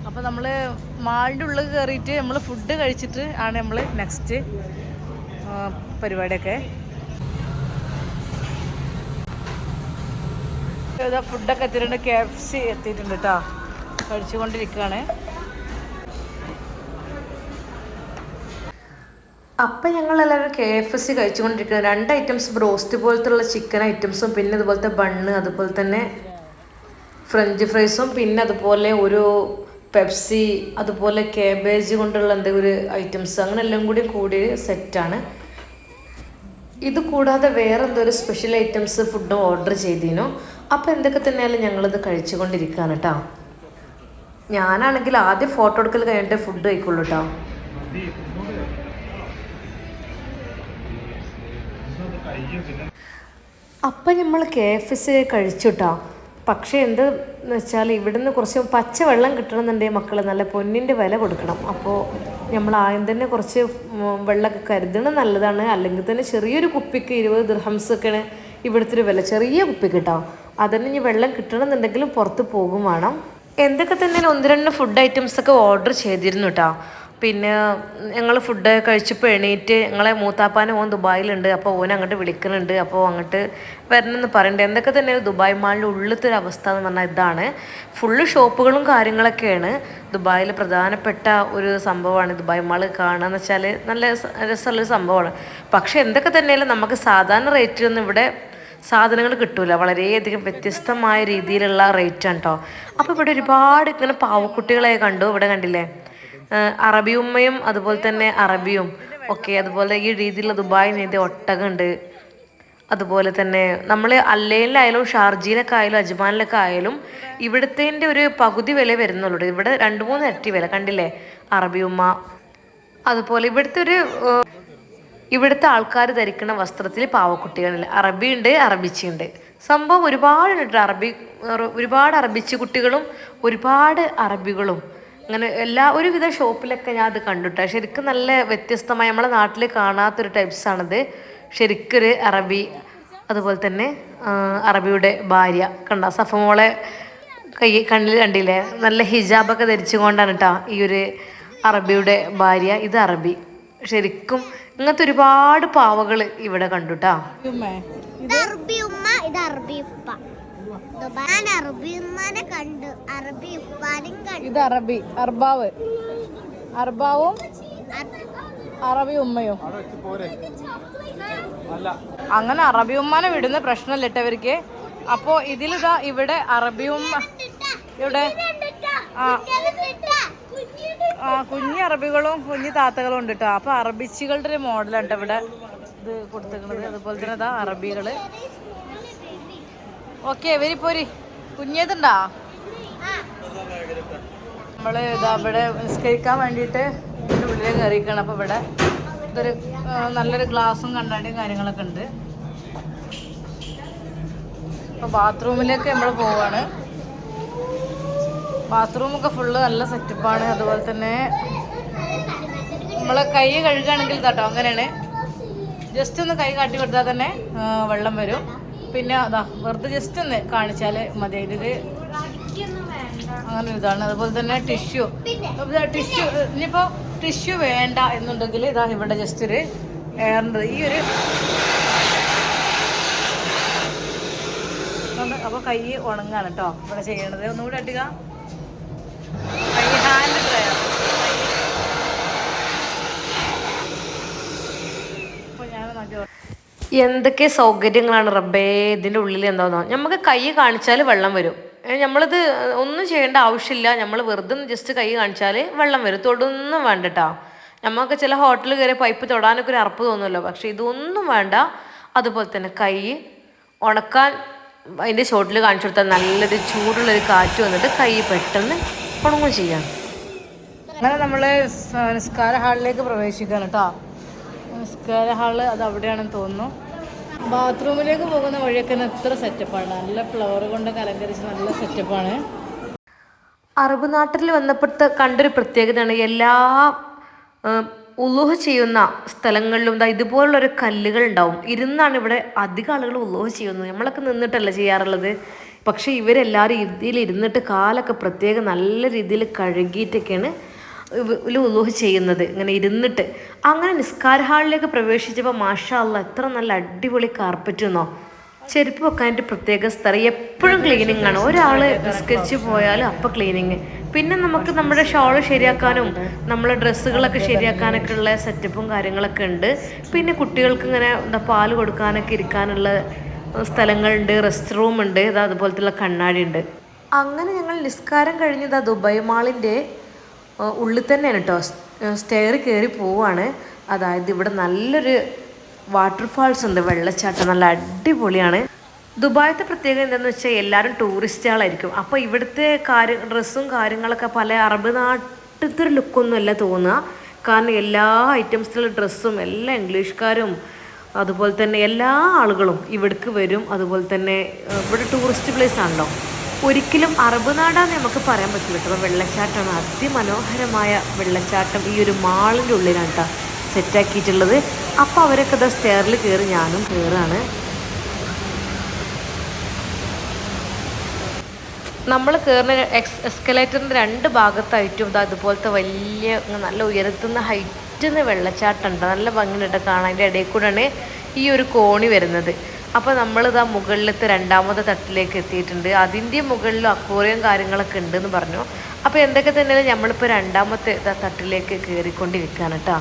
അപ്പോൾ നമ്മൾ മാളിന്റെ ഉള്ളിൽ കയറിയിട്ട് നമ്മൾ ഫുഡ് കഴിച്ചിട്ട് ആണ് നമ്മൾ നെക്സ്റ്റ് പരിപാടിയൊക്കെ. ഇതാ ഫുഡൊക്കെ എത്തിയിട്ടുണ്ട്. കെ എഫ് സി എത്തിയിട്ടുണ്ട് കേട്ടോ കഴിച്ചുകൊണ്ടിരിക്കുകയാണ്. അപ്പം ഞങ്ങളെല്ലാവരും കെ എഫ് സി കഴിച്ചുകൊണ്ടിരിക്കുന്നത് രണ്ട് ഐറ്റംസ് ബ്രോസ്റ്റ് പോലത്തുള്ള ചിക്കൻ ഐറ്റംസും പിന്നെ അതുപോലത്തെ ബണ്ണ് അതുപോലെ തന്നെ ഫ്രഞ്ച് ഫ്രൈസും പിന്നെ അതുപോലെ ഒരു പെപ്സി അതുപോലെ കേബേജ് കൊണ്ടുള്ള എന്തെങ്കിലും ഐറ്റംസ് അങ്ങനെ എല്ലാം കൂടി കൂടി സെറ്റാണ് ഇത് കൂടാതെ വേറെ എന്തോ ഒരു സ്പെഷ്യൽ ഐറ്റംസ് ഫുഡും ഓർഡർ ചെയ്തിനു. അപ്പോൾ എന്തൊക്കെ തന്നെയാലും ഞങ്ങളിത് കഴിച്ചുകൊണ്ടിരിക്കുകയാണ് കേട്ടോ ഞാനാണെങ്കിൽ ആദ്യം ഫോട്ടോ എടുക്കൽ കഴിഞ്ഞിട്ട് ഫുഡ് കഴിക്കുള്ളൂ കേട്ടോ അപ്പം നമ്മൾ കെ എഫ് എസ് കഴിച്ചു കേട്ടോ പക്ഷേ എന്തെന്ന് വെച്ചാൽ ഇവിടുന്ന് കുറച്ച് പച്ച വെള്ളം കിട്ടണമെന്നുണ്ടെങ്കിൽ മക്കൾ നല്ല പൊന്നിന്റെ വില കൊടുക്കണം. അപ്പോൾ നമ്മൾ ആദ്യം തന്നെ കുറച്ച് വെള്ളമൊക്കെ കരുതണം നല്ലതാണ്. അല്ലെങ്കിൽ തന്നെ ചെറിയൊരു കുപ്പിക്ക് ഇരുപത് ദിർഹംസൊക്കെയാണ് ഇവിടുത്തെ ഒരു വില. ചെറിയ കുപ്പി കിട്ടാം. അതിന് ഇനി വെള്ളം കിട്ടണമെന്നുണ്ടെങ്കിലും പുറത്ത് പോകും വേണം. എന്തൊക്കെ തന്നെ ഒന്ന് രണ്ട് ഫുഡ് ഐറ്റംസൊക്കെ ഓർഡർ ചെയ്തിരുന്നു കേട്ടോ പിന്നെ ഞങ്ങൾ ഫുഡ് കഴിച്ചപ്പോൾ എണീറ്റ് ഞങ്ങളെ മൂത്താപ്പാനെ ഓൻ ദുബായിലുണ്ട് അപ്പോൾ ഓൻ അങ്ങോട്ട് വിളിക്കുന്നുണ്ട് അപ്പോൾ അങ്ങോട്ട് വരണമെന്ന് പറയണ്ടേ. എന്തൊക്കെ തന്നെ ദുബായ് മാളിന്റെ ഉള്ളിലത്തെ ഒരു അവസ്ഥ എന്ന് പറഞ്ഞാൽ ഇതാണ്. ഫുള്ള് ഷോപ്പുകളും കാര്യങ്ങളൊക്കെയാണ്. ദുബായിൽ പ്രധാനപ്പെട്ട ഒരു സംഭവമാണ് ദുബായ് മാൾ കാണുക എന്ന് വെച്ചാൽ നല്ല രസമുള്ളൊരു സംഭവമാണ്. പക്ഷേ എന്തൊക്കെ തന്നെയാലും നമുക്ക് സാധാരണ റേറ്റിലൊന്നും ഇവിടെ സാധനങ്ങൾ കിട്ടൂല. വളരെയധികം വ്യത്യസ്തമായ രീതിയിലുള്ള റേറ്റാണ് കേട്ടോ അപ്പോൾ ഇവിടെ ഒരുപാട് ഇങ്ങനെ പാവക്കുട്ടികളെ കണ്ടു ഇവിടെ കണ്ടില്ലേ? അറബി ഉമ്മയും അതുപോലെ തന്നെ അറബിയും ഒക്കെ അതുപോലെ ഈ രീതിയിലുള്ള ദുബായ് നീന്തിയ ഒട്ടകമുണ്ട് അതുപോലെ തന്നെ നമ്മൾ അല്ലയിലായാലും ഷാർജയിലൊക്കെ ആയാലും അജ്മാനിലൊക്കെ ആയാലും ഇവിടുത്തേന്റെ ഒരു പകുതി വില വരുന്നുള്ളൂ. ഇവിടെ രണ്ട് മൂന്ന് ഇരട്ടി വില കണ്ടില്ലേ? അറബി ഉമ്മ. അതുപോലെ ഇവിടുത്തെ ഒരു ഇവിടുത്തെ ആൾക്കാർ ധരിക്കുന്ന വസ്ത്രത്തിൽ പാവക്കുട്ടികളില്ല അറബി ഉണ്ട് അറബിച്ചുണ്ട് സംഭവം ഒരുപാട് അറബി ഒരുപാട് അറബിച്ച് കുട്ടികളും ഒരുപാട് അറബികളും അങ്ങനെ എല്ലാ ഒരുവിധ ഷോപ്പിലൊക്കെ ഞാൻ അത് കണ്ടുട്ടോ. ശരിക്കും നല്ല വ്യത്യസ്തമായി നമ്മളെ നാട്ടിൽ കാണാത്തൊരു ടൈപ്സാണത് ശരിക്കൊരു അറബി അതുപോലെ തന്നെ അറബിയുടെ ഭാര്യ. കണ്ട? സഫമോളെ കൈ കണ്ണിൽ കണ്ടില്ലേ? നല്ല ഹിജാബൊക്കെ ധരിച്ചുകൊണ്ടാണ് കേട്ടോ ഈ ഒരു അറബിയുടെ ഭാര്യ. ഇത് അറബി. ശരിക്കും ഇങ്ങനത്തെ ഒരുപാട് പാവകൾ ഇവിടെ കണ്ടുട്ടാ കേട്ടോ ഇത് അറബി ഉമ്മ ഇത് അറബി ഉപ്പ കണ്ടു. അറബി കണ്ടു. ഇത് അറബി അർബാവ്. അർബാവും അറബി ഉമ്മയും. അങ്ങനെ അറബി ഉമ്മാനെ വിടുന്ന പ്രശ്നമല്ല ഇട്ടവർക്ക് അപ്പോ ഇതിലിതാ ഇവിടെ അറബി ഉമ്മ ഇവിടെ ആ. ആ കുഞ്ഞു അറബികളും കുഞ്ഞു താത്തകളും ഉണ്ട് കേട്ടോ. അപ്പൊ അറബിച്ചുകളുടെ ഒരു മോഡലാണ് കേട്ടോ ഇവിടെ ഇത് കൊടുത്തേക്കുന്നത് അതുപോലെ തന്നെ ഇതാ അറബികൾ. ഓക്കെ വരി പോരി. കുഞ്ഞേതുണ്ടാ? നമ്മൾ ഇതാ ഇവിടെ നിസ്കരിക്കാൻ വേണ്ടിയിട്ട് ഇതിന്റെ ഉള്ളിൽ കയറിക്കണം അപ്പൊ ഇവിടെ ഇതൊരു നല്ലൊരു ഗ്ലാസും കണ്ണാടിയും കാര്യങ്ങളൊക്കെ ഉണ്ട്. അപ്പൊ ബാത്റൂമിലേക്ക് നമ്മൾ പോവാണ്. ബാത്റൂമൊക്കെ ഫുള്ള് നല്ല സെറ്റപ്പാണ്. അതുപോലെ തന്നെ നമ്മളെ കൈ കഴുകുകയാണെങ്കിൽ കേട്ടോ അങ്ങനെയാണ്. ജസ്റ്റ് ഒന്ന് കൈ കാട്ടി കൊടുത്താൽ തന്നെ വെള്ളം വരും. പിന്നെ അതാ വെറുതെ ജസ്റ്റ് ഒന്ന് കാണിച്ചാൽ മതി. ഇതിൽ അങ്ങനെ ഇതാണ്. അതുപോലെ തന്നെ ടിഷ്യൂ. ടിഷ്യൂ ഇനിയിപ്പോൾ ടിഷ്യൂ വേണ്ട എന്നുണ്ടെങ്കിൽ ഇതാ ഇവിടെ ജസ്റ്റ് ഒരു എയറിന്റെ ഈ ഒരു അപ്പോൾ കൈ ഉണങ്ങാണ് കേട്ടോ. ഇവിടെ ചെയ്യണത്. ഒന്നുകൂടെ അട്ടിക കൈ ഹാൻഡ് ഡ്രയർ അപ്പോൾ ഞാൻ നോക്കി എന്തൊക്കെ സൗകര്യങ്ങളാണ് റബ്ബേ ഇതിന്റെ ഉള്ളിൽ എന്താണെന്നോ നമുക്ക് കൈ കാണിച്ചാൽ വെള്ളം വരും. നമ്മളിത് ഒന്നും ചെയ്യേണ്ട ആവശ്യമില്ല. നമ്മൾ വെറുതെ ജസ്റ്റ് കൈ കാണിച്ചാൽ വെള്ളം വരും. തൊടൊന്നും വേണ്ട കേട്ടോ നമുക്ക് ചില ഹോട്ടലിൽ കയറി പൈപ്പ് തൊടാനൊക്കെ ഒരു അറപ്പ് തോന്നുമല്ലോ. പക്ഷേ ഇതൊന്നും വേണ്ട. അതുപോലെ തന്നെ കൈ ഉണക്കാൻ അതിന്റെ ചോട്ടിൽ കാണിച്ചു കൊടുത്താൽ നല്ലൊരു ചൂടുള്ളൊരു കാറ്റ് വന്നിട്ട് കൈ പെട്ടെന്ന് ഉണങ്ങും ചെയ്യാം. അങ്ങനെ നമ്മൾ നിസ്കാര ഹാളിലേക്ക് പ്രവേശിക്കുകയാണ് കേട്ടോ. നിസ്കാര ഹാൾ അത് അവിടെയാണെന്ന് തോന്നുന്നു. ബാത്റൂമിലേക്ക് പോകുന്ന വഴിയൊക്കെ എത്ര സെറ്റപ്പാണ് നല്ല ഫ്ലവർ കൊണ്ടൊക്കെ അലങ്കരിച്ച് നല്ല സെറ്റപ്പാണ് അറബ് നാട്ടിൽ വന്നപ്പോഴത്തെ കണ്ടൊരു പ്രത്യേകതയാണ് എല്ലാ ഉലോഹ ചെയ്യുന്ന സ്ഥലങ്ങളിലും ദാ ഇതുപോലുള്ളൊരു കല്ലുകൾ ഉണ്ടാവും. ഇരുന്നാണ് ഇവിടെ അധികം ആളുകൾ ഉലോഹ ചെയ്യുന്നത്. നമ്മളൊക്കെ നിന്നിട്ടല്ല ചെയ്യാറുള്ളത്. പക്ഷേ ഇവരെല്ലാവരും ഇതിൽ ഇരുന്നിട്ട് കാലൊക്കെ പ്രത്യേകം നല്ല രീതിയിൽ കഴുകിയിട്ടൊക്കെയാണ് ഉള്ളൂഹ ചെയ്യുന്നത് ഇങ്ങനെ ഇരുന്നിട്ട്. അങ്ങനെ നിസ്കാര ഹാളിലേക്ക് പ്രവേശിച്ചപ്പോൾ മാഷാ അല്ല എത്ര നല്ല അടിപൊളി കാർപ്പറ്റ് എന്നോ ചെരുപ്പ് വെക്കാനായിട്ട് പ്രത്യേക സ്ഥലം. എപ്പോഴും ക്ലീനിങ് ആണ്. ഒരാൾ നിസ്കരിച്ച് പോയാലും അപ്പം ക്ലീനിങ് പിന്നെ നമുക്ക് നമ്മുടെ ഷോൾ ശരിയാക്കാനും നമ്മളെ ഡ്രസ്സുകളൊക്കെ ശരിയാക്കാനൊക്കെ ഉള്ള സെറ്റപ്പും കാര്യങ്ങളൊക്കെ ഉണ്ട്. പിന്നെ കുട്ടികൾക്ക് ഇങ്ങനെ എന്താ പാൽ കൊടുക്കാനൊക്കെ ഇരിക്കാനുള്ള സ്ഥലങ്ങളുണ്ട് റെസ്റ്റ് റൂം ഉണ്ട് അതുപോലത്തുള്ള കണ്ണാടി ഉണ്ട്. അങ്ങനെ ഞങ്ങൾ നിസ്കാരം കഴിഞ്ഞത് ദുബായ് മാളിന്റെ ഉള്ളിൽ തന്നെയാണ് കേട്ടോ സ്റ്റെയർ കയറി പോവാണ്. അതായത് ഇവിടെ നല്ലൊരു വാട്ടർഫാൾസ് ഉണ്ട് വെള്ളച്ചാട്ടം നല്ല അടിപൊളിയാണ്. ദുബായത്തെ പ്രത്യേകത എന്താണെന്ന് വെച്ചാൽ എല്ലാവരും ടൂറിസ്റ്റുകളായിരിക്കും അപ്പോൾ ഇവിടുത്തെ കാര്യ ഡ്രസ്സും കാര്യങ്ങളൊക്കെ പല അറബ് നാട്ടിലത്തെ ഒരു ലുക്കൊന്നും അല്ല തോന്നുക. കാരണം എല്ലാ ഐറ്റംസിലുള്ള ഡ്രസ്സും എല്ലാ ഇംഗ്ലീഷുകാരും അതുപോലെ തന്നെ എല്ലാ ആളുകളും ഇവിടേക്ക് വരും. അതുപോലെ തന്നെ ഇവിടെ ടൂറിസ്റ്റ് പ്ലേസ് ആണല്ലോ. ഒരിക്കലും അറബ് നാടാന്ന് നമുക്ക് പറയാൻ പറ്റില്ല കേട്ടോ. വെള്ളച്ചാട്ടമാണ് അതിമനോഹരമായ വെള്ളച്ചാട്ടം ഈ ഒരു മാളിന്റെ ഉള്ളിലാണ് കേട്ടോ സെറ്റാക്കിയിട്ടുള്ളത് അപ്പോൾ അവരൊക്കെ ഇതാ സ്റ്റെയറിൽ കയറി ഞാനും കയറാണ് നമ്മൾ കയറുന്ന എക്സ് എസ്കലേറ്ററിന്റെ രണ്ട് ഭാഗത്തായിട്ടും ഇതാ ഇതുപോലത്തെ വലിയ നല്ല ഉയരത്തുന്ന നിന്ന് വെള്ളച്ചാട്ടം ഉണ്ട് നല്ല ഭംഗിയുണ്ട് കാണാൻ. അതിന്റെ ഇടയിൽ കൂടെയാണ് ഈ ഒരു കോണി വരുന്നത്. അപ്പോൾ നമ്മളിതാ മുകളിലത്തെ രണ്ടാമത്തെ തട്ടിലേക്ക് എത്തിയിട്ടുണ്ട്. അതിന്റെ മുകളിലും അക്വോറിയം കാര്യങ്ങളൊക്കെ ഉണ്ടെന്ന് പറഞ്ഞു. അപ്പോൾ എന്തൊക്കെ തന്നെ നമ്മളിപ്പോൾ രണ്ടാമത്തെ തട്ടിലേക്ക് കയറിക്കൊണ്ടിരിക്കുകയാണ് കേട്ടോ.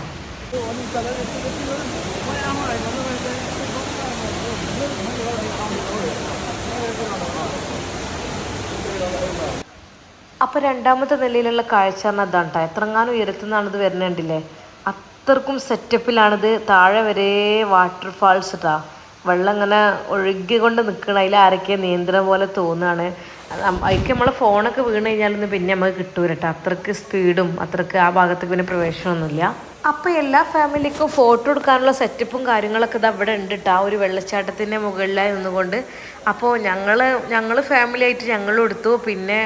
അപ്പോൾ രണ്ടാമത്തെ നിലയിലുള്ള കാഴ്ച പറഞ്ഞാൽ അതാണ് എത്രങ്ങാനും ഉയരത്തുനിന്നാണ് ഇത് വരുന്നുണ്ടല്ലേ അത്രക്കും സെറ്റപ്പിലാണിത് താഴെ വരെ വാട്ടർഫാൾസ് ഇട്ടാ വെള്ളം ഇങ്ങനെ ഒഴുകിക്കൊണ്ട് നിൽക്കണം അതിൽ ആരൊക്കെ നിയന്ത്രണം പോലെ തോന്നുകയാണ് അതിക്ക് നമ്മൾ ഫോണൊക്കെ വീണ് കഴിഞ്ഞാലൊന്നും പിന്നെ നമുക്ക് കിട്ടൂല കേട്ടോ അത്രയ്ക്ക് സ്പീഡും അത്രയ്ക്ക് ആ ഭാഗത്തേക്ക് പിന്നെ പ്രവേശനമൊന്നുമില്ല അപ്പോൾ എല്ലാ ഫാമിലിക്കും ഫോട്ടോ എടുക്കാനുള്ള സെറ്റപ്പും കാര്യങ്ങളൊക്കെ ഇത് അവിടെ ഉണ്ട് കേട്ടോ ആ ഒരു വെള്ളച്ചാട്ടത്തിന്റെ മുകളിലായി നിന്നുകൊണ്ട്. അപ്പോൾ ഞങ്ങൾ ഞങ്ങൾ ഫാമിലി ആയിട്ട് ഞങ്ങളും എടുത്തു. പിന്നെ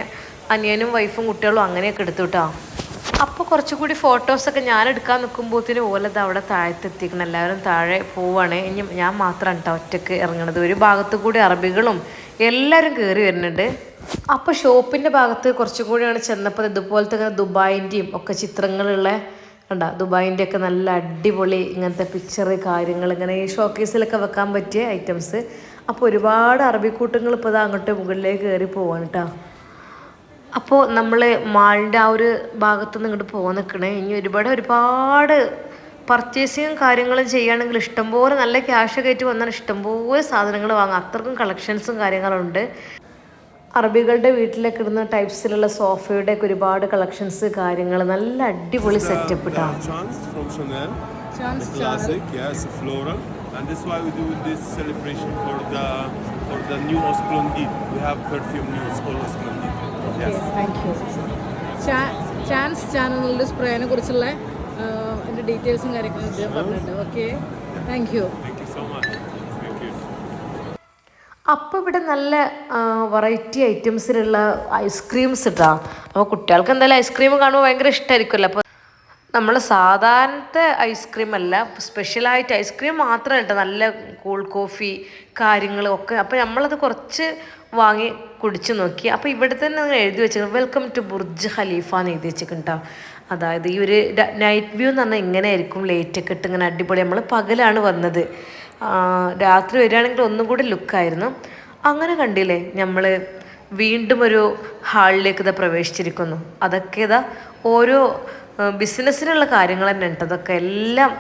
അനിയനും വൈഫും കുട്ടികളും അങ്ങനെയൊക്കെ എടുത്തു കേട്ടോ അപ്പോൾ കുറച്ചുകൂടി ഫോട്ടോസൊക്കെ ഞാൻ എടുക്കാൻ നിൽക്കുമ്പോഴത്തേനും ഓലത് അവിടെ താഴത്തെത്തിക്കണം. എല്ലാവരും താഴെ പോവാണ്. ഇനി ഞാൻ മാത്രമാണ് കേട്ടോ ഒറ്റയ്ക്ക് ഇറങ്ങണത്. ഒരു ഭാഗത്തു കൂടി അറബികളും എല്ലാവരും കയറി വരുന്നുണ്ട്. അപ്പോൾ ഷോപ്പിന്റെ ഭാഗത്ത് കുറച്ചും കൂടിയാണ് ചെന്നപ്പോൾ ഇതുപോലത്തെ ഇങ്ങനെ ദുബായിന്റെയും ഒക്കെ ചിത്രങ്ങളുള്ള കണ്ട ദുബായിന്റെ ഒക്കെ നല്ല അടിപൊളി ഇങ്ങനത്തെ പിക്ചർ കാര്യങ്ങൾ ഇങ്ങനെ ഈ ഷോക്കേസിലൊക്കെ വെക്കാൻ പറ്റിയ ഐറ്റംസ് അപ്പോൾ ഒരുപാട് അറബിക്കൂട്ടങ്ങൾ ഇപ്പോൾ ഇതാ അങ്ങോട്ട് മുകളിലേക്ക് കയറി പോവാണ് കേട്ടോ അപ്പോൾ നമ്മൾ മാളിന്റെ ആ ഒരു ഭാഗത്ത് നിന്ന് ഇങ്ങോട്ട് പോകാൻ നിൽക്കണേ ഇനി ഒരുപാട് ഒരുപാട് പർച്ചേസിങ്ങും കാര്യങ്ങളും ചെയ്യുകയാണെങ്കിൽ ഇഷ്ടംപോലെ നല്ല ക്യാഷ് കയറ്റി വന്നാൽ ഇഷ്ടംപോലെ സാധനങ്ങൾ വാങ്ങാം അത്രക്കും കളക്ഷൻസും കാര്യങ്ങളുണ്ട് അറബികളുടെ വീട്ടിലൊക്കെ ഇടുന്ന ടൈപ്സിലുള്ള സോഫയുടെ ഒക്കെ ഒരുപാട് കളക്ഷൻസ് കാര്യങ്ങൾ നല്ല അടിപൊളി setup floral. And that's why we do this celebration for the for the new Osplendid. We have perfume news, all Osplendid. Yes. Thank you chance ചാനലിന്റെ സ്പ്രേനെ കുറിച്ചുള്ള എന്റെ ഡീറ്റെയിൽസും കാര്യങ്ങളും പറഞ്ഞിട്ടുണ്ട്. Okay thank you. അപ്പോൾ ഇവിടെ നല്ല വെറൈറ്റി ഐറ്റംസിലുള്ള ഐസ്ക്രീംസ് ഇട്ടാ അപ്പോൾ കുട്ടികൾക്ക് എന്തായാലും ഐസ്ക്രീം കാണുമ്പോൾ ഭയങ്കര ഇഷ്ടമായിരിക്കുമല്ലോ അപ്പോൾ നമ്മൾ സാധാരണത്തെ ഐസ്ക്രീം അല്ല സ്പെഷ്യലായിട്ട് ഐസ്ക്രീം മാത്രമല്ല നല്ല കൂൾ കോഫി കാര്യങ്ങളും ഒക്കെ അപ്പോൾ നമ്മളത് കുറച്ച് വാങ്ങി കുടിച്ചു നോക്കി. അപ്പോൾ ഇവിടെ തന്നെ എഴുതി വെച്ചിട്ടുണ്ട് വെൽക്കം ടു ബുർജ് ഖലീഫ എന്ന് എഴുതി വെച്ചിട്ടുണ്ടോ അതായത് ഈ ഒരു നൈറ്റ് വ്യൂ എന്ന് പറഞ്ഞാൽ ഇങ്ങനെ ആയിരിക്കും. ലൈറ്റൊക്കെ ഇട്ട് ഇങ്ങനെ അടിപൊളി. നമ്മൾ പകലാണ് വന്നത്. രാത്രി വരികയാണെങ്കിൽ ഒന്നും കൂടി ലുക്കായിരുന്നു അങ്ങനെ കണ്ടില്ലേ നമ്മൾ വീണ്ടും ഒരു ഹാളിലേക്ക് ഇതാ പ്രവേശിച്ചിരിക്കുന്നു. അതൊക്കെ ഇതാ ഓരോ ബിസിനസ്സിനുള്ള കാര്യങ്ങൾ തന്നെ ഉണ്ട്. അതൊക്കെ എല്ലാം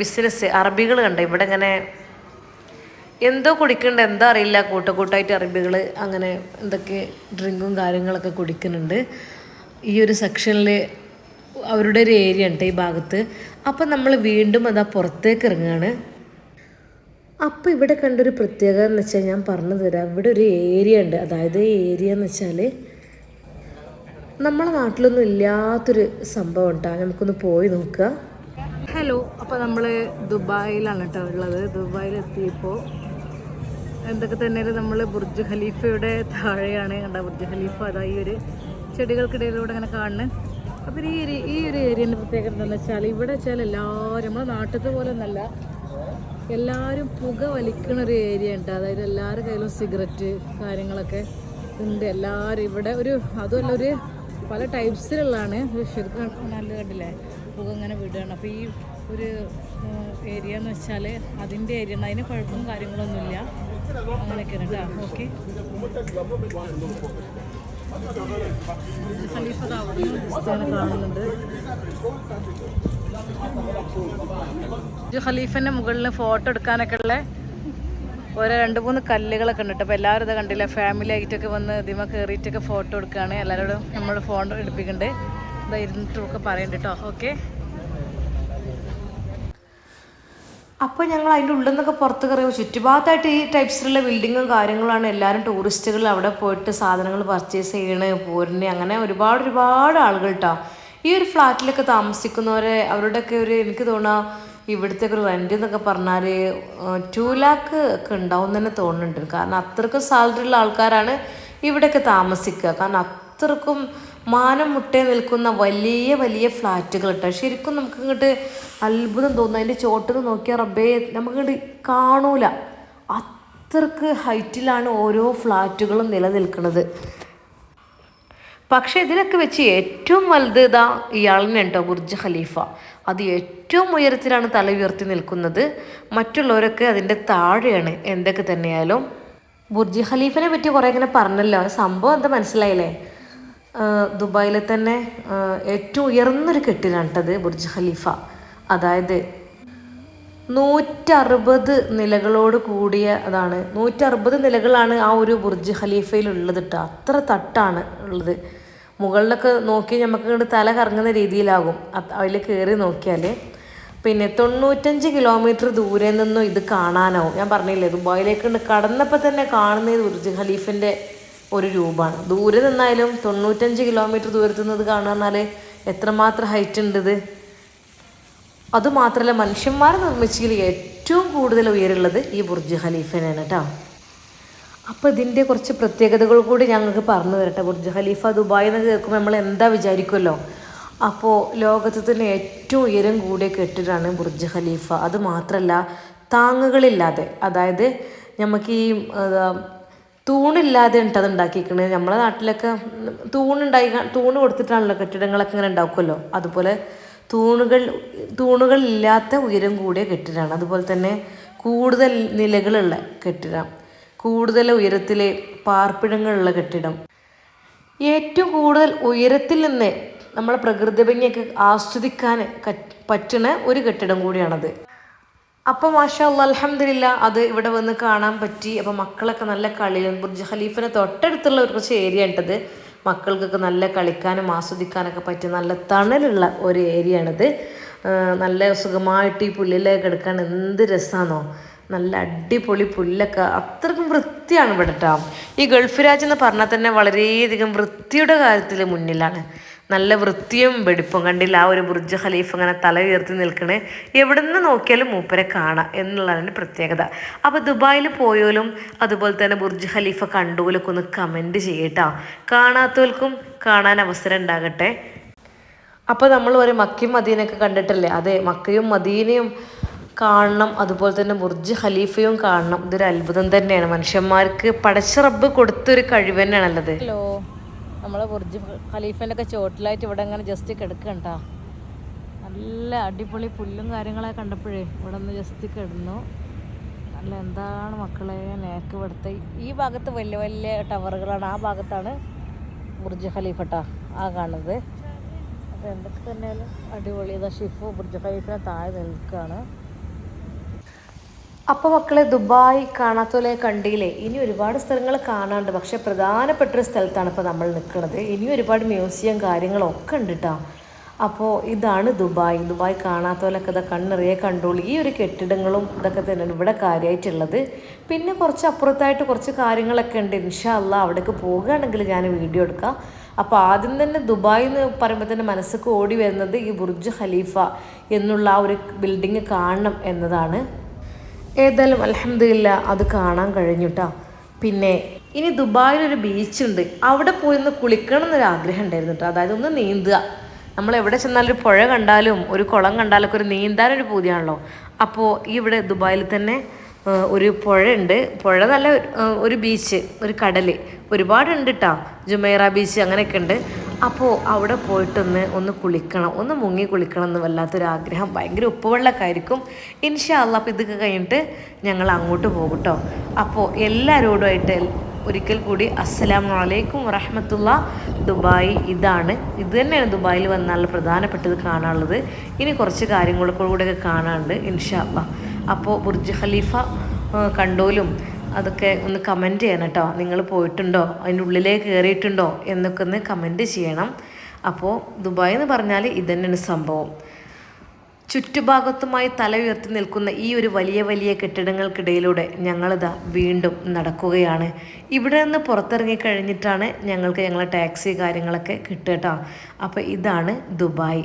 ബിസിനസ് അറബികൾ കണ്ട? ഇവിടെ ഇങ്ങനെ എന്തോ കുടിക്കണ്ട എന്താ അറിയില്ല. കൂട്ടക്കൂട്ടായിട്ട് അറബികൾ അങ്ങനെ എന്തൊക്കെ ഡ്രിങ്കും കാര്യങ്ങളൊക്കെ കുടിക്കുന്നുണ്ട്. ഈ ഒരു സെക്ഷനിൽ അവരുടെ ഒരു ഏരിയ ഉണ്ട് ഈ ഭാഗത്ത്. അപ്പം നമ്മൾ വീണ്ടും അതാ പുറത്തേക്ക് ഇറങ്ങുകയാണ് അപ്പോൾ ഇവിടെ കണ്ടൊരു പ്രത്യേകത എന്ന് വെച്ചാൽ ഞാൻ പറഞ്ഞു തരാം. ഇവിടെ ഒരു ഏരിയ ഉണ്ട്. അതായത് ഏരിയ എന്ന് വെച്ചാൽ നമ്മളെ നാട്ടിലൊന്നും ഇല്ലാത്തൊരു സംഭവം ഉണ്ടാ. നമുക്കൊന്ന് പോയി നോക്കുക. ഹലോ അപ്പോൾ നമ്മൾ ദുബായിലാണ് കേട്ടോ ഉള്ളത്. ദുബായിൽ എത്തിയപ്പോൾ എന്തൊക്കെ തന്നെ നമ്മൾ ബുർജ് ഖലീഫയുടെ താഴെയാണ്. കണ്ട ബുർജ് ഖലീഫ അതാ ഈ ഒരു ചെടികൾക്കിടയിലൂടെ അങ്ങനെ കാണുന്നത് അപ്പോൾ ഈ ഒരു ഈ ഒരു ഏരിയേന്റെ പ്രത്യേകത എന്താണെന്ന് വെച്ചാൽ ഇവിടെ വെച്ചാൽ എല്ലാവരും നമ്മുടെ നാട്ടിലത്തെ പോലെ ഒന്നല്ല എല്ലാവരും പുക വലിക്കുന്ന ഒരു ഏരിയ ഉണ്ട്. അതായത് എല്ലാവരുടെ കയ്യിലും സിഗരറ്റ് കാര്യങ്ങളൊക്കെ ഉണ്ട്. എല്ലാവരും ഇവിടെ ഒരു അതുമല്ല ഒരു പല ടൈപ്സിലുള്ളതാണ് ശരിക്കും നല്ല കണ്ടില്ലേ പുക ഇങ്ങനെ വിടുകയാണ്. അപ്പോൾ ഈ ഒരു ഏരിയ എന്ന് വെച്ചാൽ അതിന്റെ ഏരിയ അതിന് കുഴപ്പവും കാര്യങ്ങളൊന്നുമില്ല. ഖലീഫ ഇത് മുകളിൽ ഫോട്ടോ എടുക്കാനൊക്കെ ഉള്ള ഓരോ രണ്ട് മൂന്ന് കല്ലുകളൊക്കെ ഉണ്ട് അപ്പോൾ എല്ലാവരും ഇത് കണ്ടില്ല? ഫാമിലി ആയിട്ടൊക്കെ വന്ന് ഇതിമ കയറിയിട്ടൊക്കെ ഫോട്ടോ എടുക്കുകയാണ് എല്ലാവരോടും നമ്മൾ ഫോൺ എടുപ്പിക്കുന്നുണ്ട് ഇതാ ഇരുന്നിട്ടൊക്കെ പറയുന്നുണ്ട് കേട്ടോ. ഓക്കെ. അപ്പോൾ ഞങ്ങൾ അതിന്റെ ഉള്ളിൽ നിന്നൊക്കെ പുറത്ത് കയറിയോ ചുറ്റുഭാഗത്തായിട്ട് ഈ ടൈപ്സിലുള്ള ബിൽഡിങ്ങും കാര്യങ്ങളാണ്. എല്ലാവരും ടൂറിസ്റ്റുകൾ അവിടെ പോയിട്ട് സാധനങ്ങൾ പർച്ചേസ് ചെയ്യണേ പോരണേ. അങ്ങനെ ഒരുപാട് ഒരുപാട് ആളുകൾ കേട്ടോ ഈ ഒരു ഫ്ലാറ്റിലൊക്കെ താമസിക്കുന്നവരെ അവരുടെയൊക്കെ ഒരു എനിക്ക് തോന്നാ ഇവിടുത്തെ ഒരു റെന്റ് എന്നൊക്കെ പറഞ്ഞാൽ ടു ലാക്ക് ഒക്കെ ഉണ്ടാവും തന്നെ തോന്നുന്നുണ്ട്. കാരണം അത്രക്കും സാലറി ഉള്ള ആൾക്കാരാണ് ഇവിടെയൊക്കെ താമസിക്കുക. കാരണം അത്രക്കും മാനം മുട്ടേ നിൽക്കുന്ന വലിയ വലിയ ഫ്ലാറ്റുകൾ കേട്ടോ ശരിക്കും നമുക്ക് ഇങ്ങോട്ട് അത്ഭുതം തോന്നുന്നു അതിന്റെ ചോട്ടിൽ നോക്കിയാൽ റബ്ബേ നമുക്കിങ്ങോട്ട് കാണൂല. അത്രയ്ക്ക് ഹൈറ്റിലാണ് ഓരോ ഫ്ലാറ്റുകളും നിലനിൽക്കുന്നത്. പക്ഷേ ഇതിലൊക്കെ വെച്ച് ഏറ്റവും വലുത് ഇതാ ഇയാളിനെ ഉണ്ടോ ബുർജ് ഖലീഫ. അത് ഏറ്റവും ഉയരത്തിലാണ് തല ഉയർത്തി നിൽക്കുന്നത്. മറ്റുള്ളവരൊക്കെ അതിന്റെ താഴെയാണ്. എന്തൊക്കെ തന്നെയായാലും. ബുർജ് ഖലീഫിനെ പറ്റി കുറേ ഇങ്ങനെ പറഞ്ഞല്ലോ. സംഭവം എന്താ മനസ്സിലായില്ലേ? ദുബായിലെ തന്നെ ഏറ്റവും ഉയർന്നൊരു കെട്ടിലാണ് കേട്ടത് ബുർജ് ഖലീഫ. അതായത് നൂറ്ററുപത് നിലകളോട് കൂടിയ അതാണ്. നൂറ്ററുപത് നിലകളാണ് ആ ഒരു ബുർജ് ഖലീഫയിൽ ഉള്ളത് കേട്ടോ. അത്ര തട്ടാണ് ഉള്ളത്. മുകളിലൊക്കെ നോക്കി നമുക്ക് ഇങ്ങോട്ട് തല കറങ്ങുന്ന രീതിയിലാകും. അതിൽ കയറി നോക്കിയാൽ പിന്നെ തൊണ്ണൂറ്റഞ്ച് കിലോമീറ്റർ ദൂരെ നിന്നും ഇത് കാണാനാവും. ഞാൻ പറഞ്ഞില്ലേ ദുബായിലേക്ക് കടന്നപ്പോൾ തന്നെ കാണുന്ന ഈ ബുർജ് ഖലീഫിന്റെ ഒരു രൂപമാണ്. ദൂരെ നിന്നായാലും തൊണ്ണൂറ്റഞ്ച് കിലോമീറ്റർ ദൂരത്തു നിന്ന് ഇത് എത്രമാത്രം ഹൈറ്റ് ഉണ്ട് ഇത്? അതുമാത്രമല്ല മനുഷ്യന്മാർ നിർമ്മിച്ചതിൽ ഏറ്റവും കൂടുതൽ ഉയരുള്ളത് ഈ ബുർജ് ഖലീഫനാണ് കേട്ടോ. അപ്പോൾ ഇതിന്റെ കുറച്ച് പ്രത്യേകതകൾ കൂടി ഞങ്ങൾക്ക് പറഞ്ഞു തരട്ടെ. ബുർജ് ഖലീഫ ദുബായ് എന്ന് കേൾക്കുമ്പോൾ നമ്മൾ എന്താ വിചാരിക്കുമല്ലോ അപ്പോൾ ലോകത്ത് തന്നെ ഏറ്റവും ഉയരം കൂടിയ കെട്ടിടമാണ് ബുർജ് ഖലീഫ. അത് മാത്രമല്ല താങ്ങുകളില്ലാതെ. അതായത് നമുക്ക് ഈ തൂണില്ലാതെ ഉണ്ട് അത് ഉണ്ടാക്കിയിരിക്കുന്നത് നമ്മളെ നാട്ടിലൊക്കെ തൂണുണ്ടായി തൂണ് കൊടുത്തിട്ടാണല്ലോ കെട്ടിടങ്ങളൊക്കെ ഇങ്ങനെ ഉണ്ടാക്കുമല്ലോ അതുപോലെ തൂണുകൾ തൂണുകളില്ലാത്ത ഉയരം കൂടിയ കെട്ടിടമാണ് അതുപോലെ തന്നെ കൂടുതൽ നിലകളുള്ള കെട്ടിടം കൂടുതൽ ഉയരത്തിലെ പാർപ്പിടങ്ങളുള്ള കെട്ടിടം. ഏറ്റവും കൂടുതൽ ഉയരത്തിൽ നിന്ന് നമ്മളെ പ്രകൃതി ഭംഗിയൊക്കെ ആസ്വദിക്കാൻ പറ്റുന്ന ഒരു കെട്ടിടം കൂടിയാണത്. അപ്പോൾ മാഷാ അലഹമില്ല അത് ഇവിടെ വന്ന് കാണാൻ പറ്റി. അപ്പോൾ മക്കളൊക്കെ നല്ല കളിയും ബുർജ് ഖലീഫിന് തൊട്ടടുത്തുള്ള ഒരു കുറച്ച് ഏരിയ ഉണ്ടത്. മക്കൾക്കൊക്കെ നല്ല കളിക്കാനും ആസ്വദിക്കാനൊക്കെ പറ്റിയ നല്ല തണലുള്ള ഒരു ഏരിയ ആണിത്. നല്ല സുഖമായിട്ട് ഈ പുല്ലിലൊക്കെ കിടക്കാൻ എന്ത് രസമാണോ നല്ല അടിപൊളി പുല്ലൊക്കെ. അത്രക്കും വൃത്തിയാണ് ഇവിടെ ഈ ഗൾഫ് രാജ്യം എന്ന് പറഞ്ഞാൽ തന്നെ വളരെയധികം വൃത്തിയുടെ കാര്യത്തിൽ മുന്നിലാണ്. നല്ല വൃത്തിയും വെടിപ്പും. കണ്ടില്ല? ആ ഒരു ബുർജ് ഖലീഫ് അങ്ങനെ തല ഉയർത്തി നിൽക്കണേ. എവിടെ നിന്ന് നോക്കിയാലും മൂപ്പരെ കാണാം എന്നുള്ളതാണ് പ്രത്യേകത. അപ്പോൾ ദുബായിൽ പോയാലും അതുപോലെ തന്നെ ബുർജ് ഖലീഫ കണ്ടുപോലൊക്കെ ഒന്ന് കമന്റ് ചെയ്യട്ടോ. കാണാത്തവർക്കും കാണാൻ അവസരം ഉണ്ടാകട്ടെ. അപ്പോൾ നമ്മൾ ഒരു മക്കയും മദീനയൊക്കെ കണ്ടിട്ടില്ലേ? അതെ മക്കയും മദീനയും കാണണം. അതുപോലെ തന്നെ ബുർജ് ഖലീഫയും കാണണം. ഇതൊരു അത്ഭുതം തന്നെയാണ്. മനുഷ്യന്മാർക്ക് പടച്ച റബ്ബ് കൊടുത്തൊരു കഴിവ് തന്നെയാണല്ലത് ഹലോ. നമ്മളെ ബുർജ് ഖലീഫന്റെ ഒക്കെ ചോട്ടിലായിട്ട് ഇവിടെ ഇങ്ങനെ ജസ്റ്റ് കിടക്കണ്ട നല്ല അടിപൊളി പുല്ലും കാര്യങ്ങളൊക്കെ കണ്ടപ്പോഴേ ഇവിടെ ഒന്ന് ജസ്റ്റ് കിടന്നു. നല്ല എന്താണ് മക്കളെ നേക്ക് ഇവിടുത്തെ ഈ ഭാഗത്ത് വലിയ വലിയ ടവറുകളാണ്. ആ ഭാഗത്താണ് ബുർജ് ഖലീഫ ടാ ആ കാണുന്നത്. അപ്പോൾ എന്തൊക്കെ തന്നെയാലും അടിപൊളി. ഇതാ ഷിഫു ബുർജ് ഖലീഫിനെ താഴെ നിൽക്കുകയാണ്. അപ്പോൾ മക്കളെ ദുബായ് കാണാത്തോലെ കണ്ടില്ലേ? ഇനി ഒരുപാട് സ്ഥലങ്ങൾ കാണാണ്ട് പക്ഷേ പ്രധാനപ്പെട്ട ഒരു സ്ഥലത്താണ് ഇപ്പോൾ നമ്മൾ നിൽക്കുന്നത്. ഇനി ഒരുപാട് മ്യൂസിയം കാര്യങ്ങളൊക്കെ ഉണ്ട് കേട്ടോ അപ്പോൾ ഇതാണ് ദുബായ്. ദുബായ് കാണാത്തോലൊക്കെ ഇതാ കണ്ണിറിയെ കണ്ടോളൂ. ഈ ഒരു കെട്ടിടങ്ങളും ഇതൊക്കെ തന്നെയാണ് ഇവിടെ കാര്യമായിട്ടുള്ളത് പിന്നെ കുറച്ച് അപ്പുറത്തായിട്ട് കുറച്ച് കാര്യങ്ങളൊക്കെ ഉണ്ട്. ഇൻഷാ അല്ലാ അവിടേക്ക് പോകുകയാണെങ്കിൽ ഞാൻ വീഡിയോ എടുക്കാം. അപ്പോൾ ആദ്യം തന്നെ ദുബായ് എന്ന് പറയുമ്പോൾ തന്നെ മനസ്സിലേക്ക് ഓടി വരുന്നത് ഈ ബുർജ് ഖലീഫ എന്നുള്ള ആ ഒരു ബിൽഡിങ് കാണണം എന്നതാണ്. ഏതായാലും അലഹമില്ല അത് കാണാൻ കഴിഞ്ഞുട്ടാ. പിന്നെ ഇനി ദുബായിൽ ഒരു ബീച്ചുണ്ട്. അവിടെ പോയി ഒന്ന് കുളിക്കണം എന്നൊരു ആഗ്രഹം ഉണ്ടായിരുന്നു കേട്ടോ അതായത് ഒന്ന് നീന്തുക. നമ്മൾ എവിടെ ചെന്നാലും ഒരു പുഴ കണ്ടാലും ഒരു കുളം കണ്ടാലൊക്കെ ഒരു നീന്താനൊരു പൂതിയാണല്ലോ. അപ്പോൾ ഇവിടെ ദുബായിൽ തന്നെ ഒരു പുഴയുണ്ട്. പുഴ നല്ല ഒരു ബീച്ച് ഒരു കടൽ ഒരുപാടുണ്ട് കേട്ടോ ജുമൈറ ബീച്ച് അങ്ങനെയൊക്കെ ഉണ്ട് അപ്പോൾ അവിടെ പോയിട്ടൊന്ന് ഒന്ന് കുളിക്കണം. ഒന്ന് മുങ്ങി കുളിക്കണം എന്ന് വല്ലാത്തൊരാഗ്രഹം. ഭയങ്കര ഉപ്പുവെള്ളമൊക്കെ ആയിരിക്കും ഇൻഷാല്ല അപ്പോൾ ഇതൊക്കെ കഴിഞ്ഞിട്ട് ഞങ്ങൾ അങ്ങോട്ട് പോകും കേട്ടോ അപ്പോൾ എല്ലാവരോടുമായിട്ട് ഒരിക്കൽ കൂടി അസ്സലാമു അലൈക്കും വറഹമത്തുള്ള. ദുബായ് ഇതാണ്. ഇത് തന്നെയാണ് ദുബായിൽ വന്നാൽ പ്രധാനപ്പെട്ടത് കാണാനുള്ളത്. ഇനി കുറച്ച് കാര്യങ്ങളൊക്കെ കൂടെയൊക്കെ കാണാനുണ്ട് ഇൻഷാല്ല അപ്പോൾ ബുർജ് ഖലീഫ കണ്ടോലും അതൊക്കെ ഒന്ന് കമന്റ് ചെയ്യണം കേട്ടോ നിങ്ങൾ പോയിട്ടുണ്ടോ? അതിന്റെ ഉള്ളിലേക്ക് കയറിയിട്ടുണ്ടോ എന്നൊക്കെ ഒന്ന് കമന്റ് ചെയ്യണം. അപ്പോൾ ദുബായ് എന്ന് പറഞ്ഞാൽ ഇത് തന്നെയാണ് സംഭവം. ചുറ്റുഭാഗത്തുമായി തല ഉയർത്തി നിൽക്കുന്ന ഈ ഒരു വലിയ വലിയ കെട്ടിടങ്ങൾക്കിടയിലൂടെ ഞങ്ങളിതാ വീണ്ടും നടക്കുകയാണ്. ഇവിടെ നിന്ന് പുറത്തിറങ്ങി കഴിഞ്ഞിട്ടാണ് ഞങ്ങൾക്ക് ഞങ്ങളെ ടാക്സി കാര്യങ്ങളൊക്കെ കിട്ടുക കേട്ടോ അപ്പോൾ ഇതാണ് ദുബായ്.